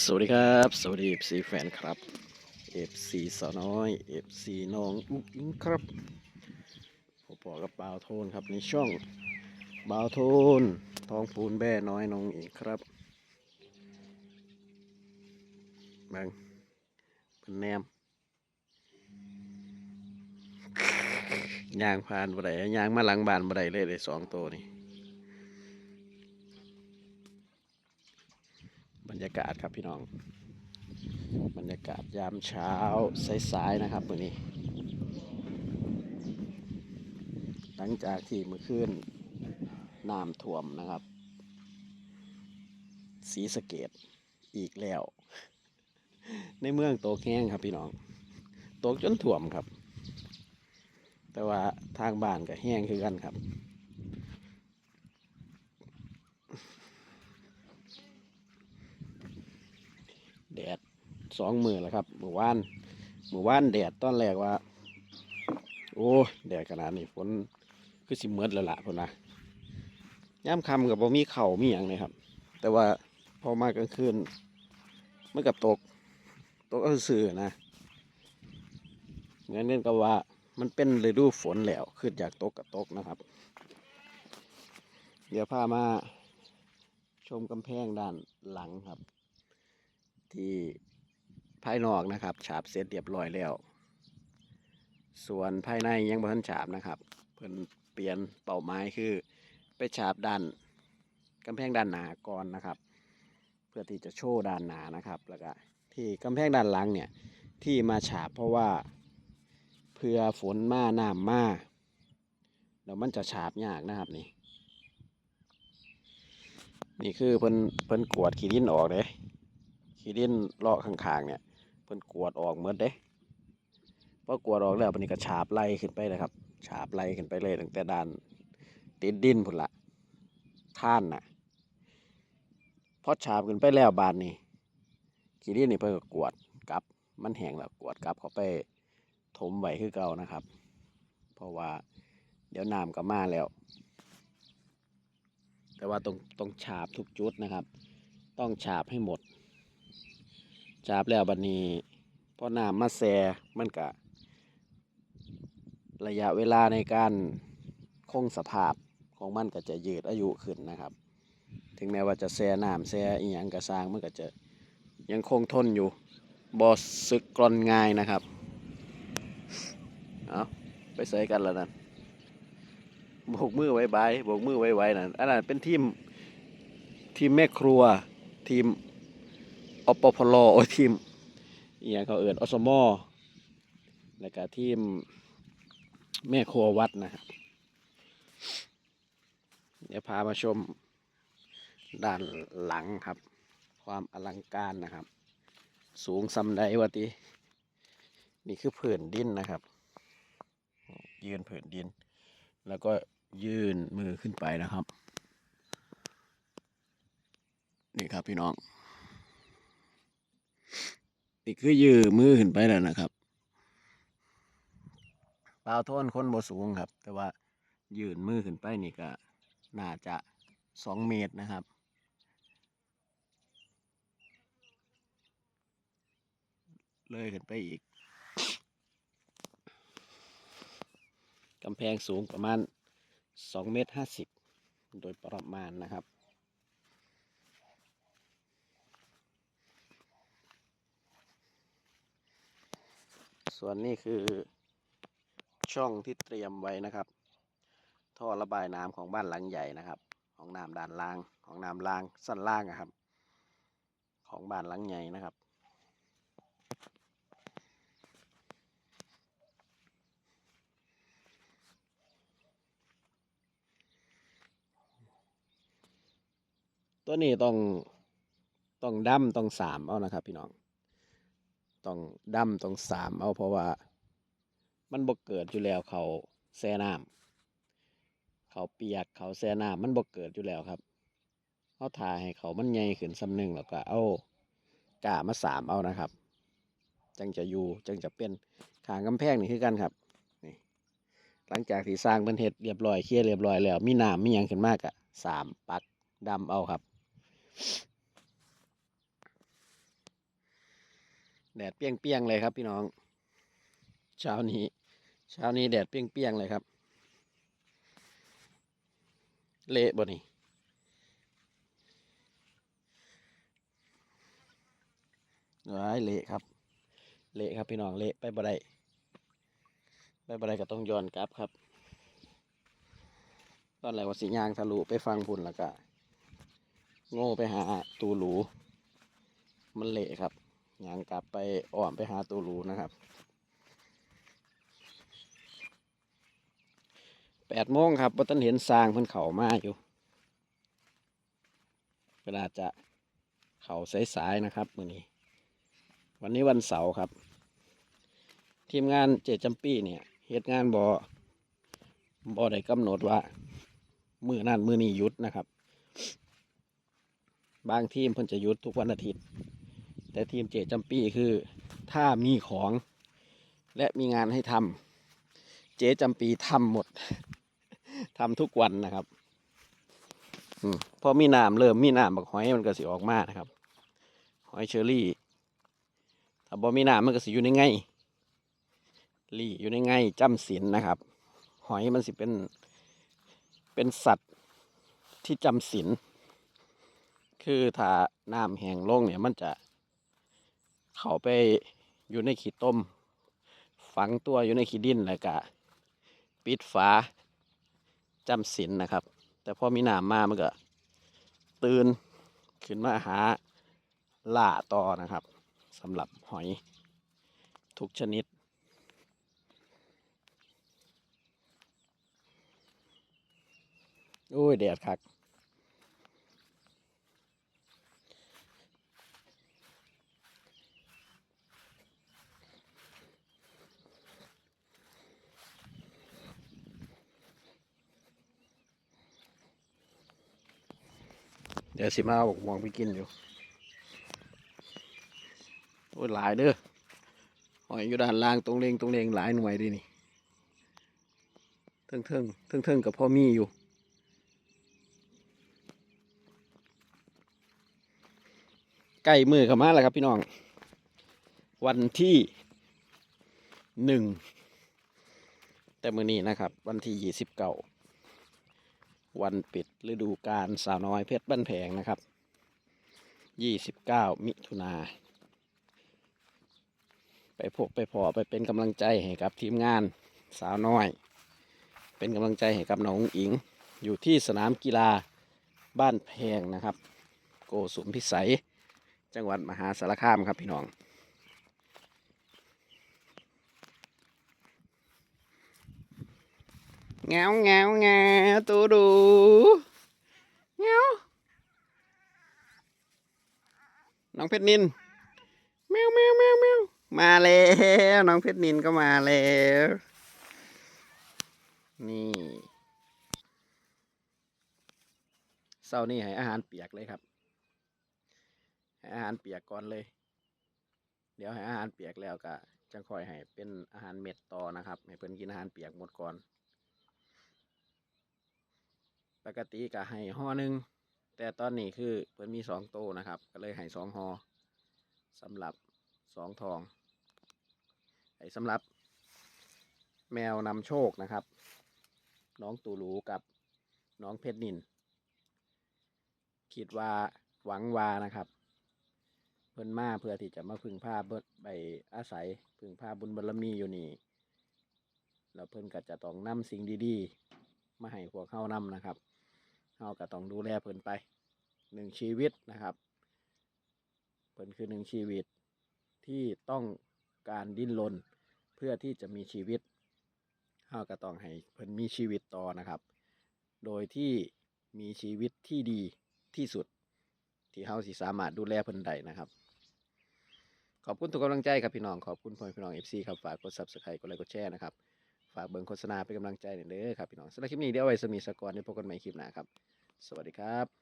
สวัสดีครับ สวัสดี FC แฟนครับ FC สาวน้อย FC น้องอุ๊กอิงครับผมบอกกับบ่าวโทนครับในช่องบ่าวโทนทองปูนแบ่น้อยน้องอิงครับเบังเป็นแนมยางผ่านบ่ได้ยางมาหลังบานบ่ได้เลยเลยสองตัวนี่ บ รรยากาศครับพี่น้อง บรรยากาศยามเช้าสายๆนะครับวันนี้ หลังจากที่เมื่อคืนน้ำท่วมนะครับสีสเกตอีกแล้ว ในเมืองโตกแห้งครับพี่น้องตกจนท่วมครับ แต่ว่าทางบ้านก็แห้งคือกันครับ แดดสองมือแล้วครับเมื่อวานเมื่อวานแดดตอนแรกว่า โอ้แดดขนาดนี้ฝนคือสิเมดแล้วล่ะพ่นนะย่ำคำกับบ่มีเข่ามีอย่างเลยครับ แต่ว่าพอมากลางคืนเมันกับตก ตกเอาซื่อนะเหมือนกันกับว่ามันเป็นฤดูฝนแล้วขึ้นจากตกกับตกนะครับ เดี๋ยวพามาชมกำแพงด้านหลังครับ ที่ภายนอกนะครับ ฉาบเสร็จเรียบร้อยแล้ว ส่วนภายในยังบ่ทันฉาบนะครับ เพิ่นเปลี่ยนเป้าหมายคือ ไปฉาบด้านกำแพงด้านหนาก่อนนะครับ เพื่อที่จะโชว์ด้านหนานะครับ แล้วก็ที่กำแพงด้านหลังเนี่ยที่มาฉาบเพราะว่าเพื่อฝนมาน้ำมาแล้วมันจะฉาบยากนะครับนี่ นี่คือเพิ่นเพิ่นกวดขี้ดินออกเด้ ขี้ดินเลาะข้างๆเนี่ยเพิ่นกวดออกเหมดเด้พอกวดออกแล้วปนี้ก็ฉาบไล่ขึ้นไปเลยครับฉาบไล่ขึ้นไปเลยตั้งแต่ด้านติดดินพุ่นละข้านน่ะพอฉาบขึ้นไปแล้วบานนี้ขี้ดินนี่เพิ่นก็กวดกลับ มันแห้งแล้วกวดกลับเข้าไปถมไว้คือเก่านะครับ เพราะว่าเดี๋ยวน้ำก็มาแล้ว แต่ว่าต้องต้องฉาบทุกจุดนะครับ ต้องฉาบให้หมด ฉาบแล้วบัดนี้พอน้ำมาแซมันก็ระยะเวลาในการคงสภาพของมันก็จะยืดอายุขึ้นนะครับ ถึงแม้ว่าจะแซ่น้ำแซ่อีหยังกระซางมันก็จะยังคงทนอยู่บอสึกกรอนง่ายนะครับเอาไปใส่กันแล้วนั่นโบกมือไว้ใบโบกมือไว้ไว้นั่นอันนั้นเป็นทีมทีมแม่ครัวทีม อปพลโอ้ทีมอหย่างเขาเอินอสมอแล้วก็ทีมแม่ครัววัดนะครับเดี๋ยวพามาชมด้านหลังครับ ความอลังการนะครับ สูงซำใดวะตินี่คือผืนดินนะครับ ยืนผืนดิน แล้วก็ยื่นมือขึ้นไปนะครับ นี่ครับพี่น้อง นี่คือยือมือขึ้นไปแล้วนะครับเปล่าโทนคนบ่สูงครับ แต่ว่ายืนมือขึ้นไปนี่ก็น่าจะสองเมตรนะครับเลยขึ้นไปอีก กำแพงสูงประมาณสองเมตรห้าสิบโดยประมาณนะครับ ส่วนนี้คือช่องที่เตรียมไว้นะครับ ท่อระบายน้ำของบ้านหลังใหญ่นะครับ ของน้ำด้านล่างของน้ำล่างสั้นล่างอะครับ ของบ้านหลังใหญ่นะครับ ตัวนี้ต้องต้องดั้มต้องสามเอานะครับ พี่น้อง ต้องดำต้องสามเอาเพราะว่า มันบ่เกิดอยู่แล้วเขาแช่น้ำเขาเปียกเขาแช่น้ำมันบ่เกิดอยู่แล้วครับเขาทาให้เขามันใหญ่ขึ้นสำนึงแล้วก็เอากามาสามเอานะครับ จังจะอยู่จังจะเป็นขางกำแพงนี่คือกันครับนี่หลังจากที่สร้างเป็นเห็ดเรียบร้อยเคลียร์เรียบร้อยแล้ว มีน้ำมีหยังขึ้นมากอะสามปักดำเอาครับ แดดเปรี้ยงๆเลยครับพี่น้อง เช้านี้ เช้านี้แดดเปรี้ยงๆเลยครับ เละบ่นี่ว้ายเละครับ เละครับพี่น้องเละไปบ่ได้ไปบ่ได้ก็ต้องย้อนกลับครับ ตอนแรกว่าสิยางทะลุไปฟังพุ่นแล้วก็โง่ไปหาตูหลู มันเละครับ ย่างกลับไปอ้อมไปหาตูหลูนะครับแปดโมงครับบ่ตันเห็นสร้างเพิ่นเขามาอยู่เวลาจะเขาสายๆนะครับมื้อนี้ วันนี้วันเสาร์ครับ ทีมงานเจจำปี้เนี่ยเหตุงานบอบอได้กำหนดว่ามือนั่นมือนี้ยุดนะครับ บางทีมเพิ่นจะยุดทุกวันอาทิตย์ แต่ทีมเจจำปี้คือถ้ามีของและมีงานให้ทำเจจำปีทำหมดทำทุกวันนะครับอพอมีน้ำเริ่มมีน้ำบักหอยมันก็สิออกมานะครับ หอยเชอรี่ถ้าบ่มีน้ำมันก็สิอยู่ในไงลี่อยู่ในไงจำศีลนะครับ หอยมันสิเป็นเป็นสัตว์ที่จำศีลคือถ้าน้ำแห้งลงเนี่ยมันจะ เขาไปอยู่ในขี้ต้ม ฝังตัวอยู่ในขี้ดินแล้วก็ปิดฝาจำศีลนะครับ แต่พอมีน้ำมามันก็ ตื่นขึ้นมาหาล่าต่อนะครับสำหรับหอยทุกชนิด โอ้ยแดดคัก เดี๋ยวสิมาเอาบกม่วงไปกินอยู่ โอ้ยหลายเด้อหอยอยู่ด้านล่างตรงเลงตรงเลงหลายหน่วยดินี่เทิงเทิงเทิงเทิงกับพ่อมีอยู่ ใกล้มือเข้ามาแล้วครับพี่น้อง วันที่หนึ่ง แต่มือนี้นะครับ วันที่ยี่สิบเก้า วันปิดฤดูกาลสาวน้อยเพชรบ้านแพงนะครับยี่สิบเก้ามิถุนา ไปพบไปพอไปเป็นกำลังใจให้กับทีมงานสาวน้อย เป็นกำลังใจให้กับน้องอุ๋งอิง อยู่ที่สนามกีฬาบ้านแพงนะครับ โกสุมพิสัย จังหวัดมหาสารคามครับพี่น้อง แงวแงวแงวตูดูแงวน้องเพชรนินแมวแมวแมวแมวมาแล้ว น้องเพชรนินก็มาแล้ว นี่เศร้านี่ให้อาหารเปียกเลยครับให้อาหารเปียกก่อนเลย เดี๋ยวให้อาหารเปียกแล้วก็จะค่อยให้เป็นอาหารเม็ดต่อนะครับ ให้เพิ่นกินอาหารเปียกหมดก่อน ปกติก็ให้ห่อหนึ่งแต่ตอนนี้คือเพิ่นมีสองโตนะครับ ก็เลยให้สองห่อสำหรับสองทองไอ้สำหรับ แมวนำโชคนะครับ น้องตูหลูกับน้องเพชรนินคิดว่าหวังวานะครับ เพิ่นมาเพื่อที่จะมาพึ่งพาเบิดไปอาศัยพึ่งพาบุญบารมีอยู่นี่แล้วเพิ่นก็จะต้องนำสิ่งดีๆ มาให้พวกเข้านำนะครับ เขาก็ต้องดูแลเพิ่นไปหนึ่งชีวิตนะครับเพิ่นคือหนึ่งชีวิตที่ต้องการดิ้นรนเพื่อที่จะมีชีวิตเขาก็ต้องให้เพิ่นมีชีวิตต่อนะครับ โดยที่มีชีวิตที่ดีที่สุด ที่เขาสิสามารถดูแลเพิ่นได้นะครับ ขอบคุณทุกกำลังใจครับพี่น้องขอบคุณพ่อแม่พี่น้องเอฟซีครับฝากกด subscribe กดไลค์กดแชร์นะครับ ฝากเบิ่งโฆษณาเป็นกำลังใจหน่อยเด้อครับพี่น้องสำหรับคลิปนี้เดี๋ยวไว้สมีสกอร์ในพบกันใหม่คลิปหน้าครับ สวัสดีครับ